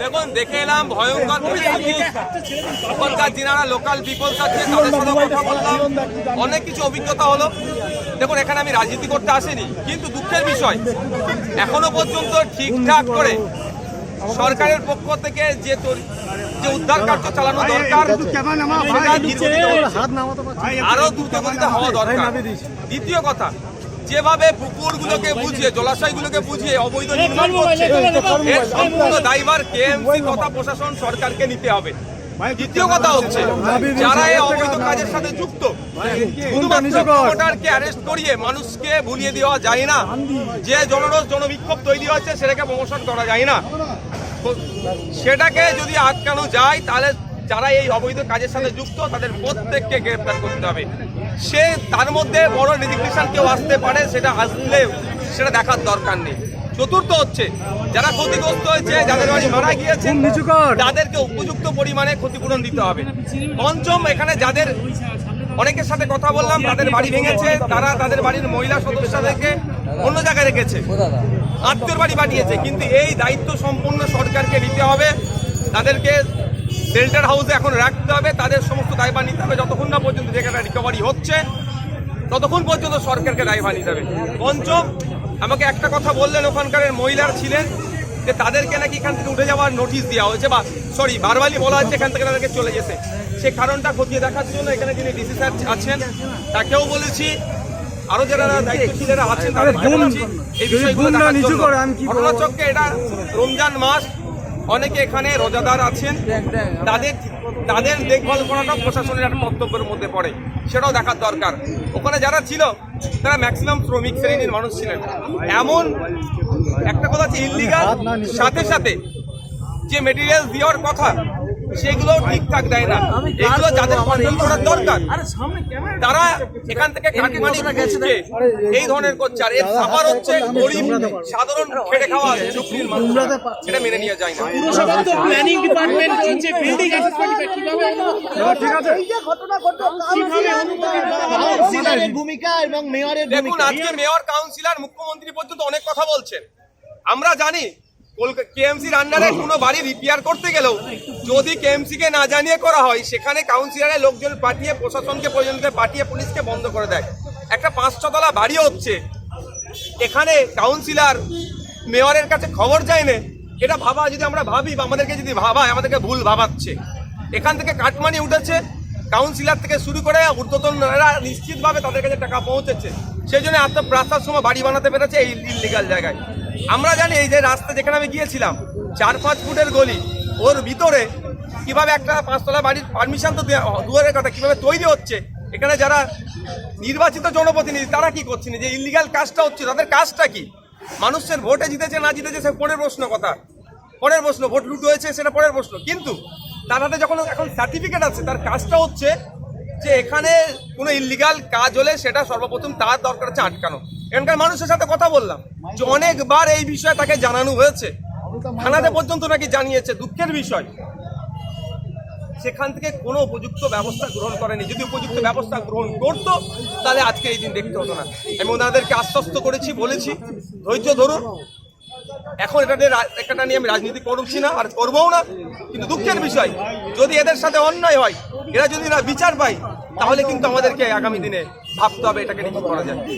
দেখুন, দেখে এলাম, ভয়ঙ্কর লোকাল পিপল অনেক কিছু অভিজ্ঞতা হলো। দেখুন, এখানে আমি রাজনীতি করতে আসিনি, কিন্তু দুঃখের বিষয়, এখনও পর্যন্ত ঠিকঠাক করে সরকারের পক্ষ থেকে যে যে উদ্ধার কার্য চালানো দরকার। আরও দ্রুতগতিতে হওয়া দরকার। দ্বিতীয় কথা যেভাবে পুকুরগুলোকে বুঝিয়ে জলাশয়গুলোকে বুঝিয়ে অবৈধ নির্মাণ করছে এর সম্পূর্ণ দায়ভার কেএমসি তথা প্রশাসন সরকারকে নিতে হবে। দ্বিতীয় কথা হচ্ছে যারা এই অবৈধ কাজের সাথে যুক্ত অ্যারেস্ট করিয়ে মানুষকে ভুলিয়ে দেওয়া যায় না। যে জনরোষ জনবিক্ষোভ তৈরি হয়েছে সেটাকে প্রমোশন করা যায় না। সেটাকে যদি আটকানো যায়, তাহলে যারা এই অবৈধ কাজের সাথে যুক্ত, তাদের প্রত্যেককে গ্রেফতার করতে হবে। সে তার মধ্যে বড় রেজিগনেশন কেউ আসতে পারে, সেটা আসলে সেটা দেখার দরকার নেই। চতুর্থ হচ্ছে। যারা ক্ষতিগ্রস্ত হয়েছে যাদের বাড়ি মারা গিয়েছে তাদেরকে উপযুক্ত পরিমাণে ক্ষতিপূরণ দিতে হবে। পঞ্চম এখানে যাদের অনেকের সাথে কথা বললাম তাদের বাড়ি ভেঙেছে তারা তাদের বাড়ির মহিলা সদস্যদেরকে অন্য জায়গায় রেখেছে। আত্মীয় বাড়ি পাঠিয়েছে কিন্তু এই দায়িত্ব সম্পূর্ণ সরকারকে নিতে হবে। তাদেরকে শেল্টার হাউসে এখন রাখতে হবে। তাদের সমস্ত দায়ভার নিতে হবে। যতক্ষণ না পর্যন্ত যেখানে রিকভারি হচ্ছে ততক্ষণ পর্যন্ত সরকারকে দায়ভার নিতে হবে। পঞ্চম আমাকে একটা কথা বললেন ওখানকার মহিলার ছিলেন যে তাদেরকে নাকি এখান থেকে উঠে যাওয়ার নোটিশ দেওয়া হয়েছে বা সরি বারবারই বলা হচ্ছে এখান থেকে তাদেরকে চলে যেতে। সে কারণটা খতিয়ে দেখার জন্য এখানে যিনি ডিসি স্যার আছেন তাকেও বলেছি আরও যারা দায়িত্বশীলেরা আছেন তাদের এই বিষয়গুলো ঘটনাচক্রে এটা রমজান মাস অনেকে এখানে রোজাদার আছেন। তাদের তাদের দেখভাল করাটা প্রশাসনের একটা মন্তব্যের মধ্যে পড়ে। সেটাও দেখার দরকার। ওখানে যারা ছিল তারা ম্যাক্সিমাম শ্রমিক শ্রেণির মানুষ ছিলেন। এমন একটা কথা হচ্ছে ইলিগাল সাথে সাথে যে মেটেরিয়াল দেওয়ার কথা সেগুলো ঠিকঠাক দেয় না। এগুলো যাদের কন্ট্রোল করার দরকার। তারা এখান থেকে কাটমানি এই ধরনের করছে। আর এর সাফার হচ্ছে গরিব সাধারণ খেটে খাওয়া সুপ্রিম মানুষ সেটা মেনে নিয়ে যায় না। প্ল্যানিং ডিপার্টমেন্ট বিল্ডিং অ্যাসেসমেন্ট কীভাবে কাউন্সিলরের ভূমিকা এবং মেয়রের দেখুন আজকে মেয়র কাউন্সিলর মুখ্যমন্ত্রী পর্যন্ত অনেক কথা বলছেন। আমরা জানি কেএমসির আন্ডারে কোনো বাড়ি রিপেয়ার করতে গেলেও যদি কেএমসি কে না জানিয়ে করা হয়, সেখানে কাউন্সিলরের লোকজন পাঠিয়ে, প্রশাসনকে প্রয়োজনকে পাঠিয়ে পুলিশকে বন্ধ করে দেয়। একটা পাঁচ ছতলা বাড়ি হচ্ছে। এখানে কাউন্সিলর মেয়রের কাছে খবর যায় না। এটা ভাবা, যদি আমরা ভাবি বা আমাদেরকে যদি ভাবায়, আমাদেরকে ভুল ভাবাচ্ছে। এখান থেকে কাটমানি উঠেছে। কাউন্সিলর থেকে শুরু করে ঊর্ধ্বতনরা নিশ্চিতভাবে তাদের কাছে টাকা পৌঁছেছে। সেই জন্য আত্মপ্রাস্তার সময় বাড়ি বানাতে পেরেছে এই ইলিগাল জায়গায়। আমরা জানি এই যে রাস্তা যেখানে আমি গিয়েছিলাম, চার পাঁচ ফুটের গলি, ওর ভিতরে কীভাবে একটা পাঁচতলা বাড়ির পারমিশন তো দেয়া- দুয়ারের কথা, কীভাবে তৈরি হচ্ছে, এখানে যারা নির্বাচিত জনপ্রতিনিধি, তারা কি করছেন যে ইলিগাল কাজটা হচ্ছে, তাদের কাজটা কি? মানুষের ভোটে জিতেছে, না জিতেছে, সে পরের প্রশ্ন কথা। পরের প্রশ্ন, ভোট লুট হয়েছে, সেটা পরের প্রশ্ন। কিন্তু তার হাতে যখন এখন সার্টিফিকেট আছে, তার কাজটা হচ্ছে যে এখানে কোনো ইলিগাল কাজ হলে সেটা সর্বপ্রথম তার দরকার হচ্ছে আটকানো। এখানকার মানুষের সাথে কথা বললাম। যে অনেকবার এই বিষয়ে তাকে জানানো হয়েছে। থানাতে পর্যন্ত নাকি জানিয়েছে, দুঃখের বিষয়। সেখান থেকে কোনো উপযুক্ত ব্যবস্থা গ্রহণ করেনি। যদি উপযুক্ত ব্যবস্থা গ্রহণ করতো, তাহলে আজকে এই দিন দেখতে হতো না। আমি ওনাদেরকে আশ্বস্ত করেছি, বলেছি, ধৈর্য ধরুন। এখন এটা নিয়ে এটা নিয়ে আমি রাজনীতি করছি না আর করবও না। কিন্তু দুঃখের বিষয়, যদি এদের সাথে অন্যায় হয়, এরা যদি না বিচার পায় তাহলে কিন্তু আমাদেরকে আগামী দিনে ভাবতে হবে এটাকে নিয়ে করা যায়।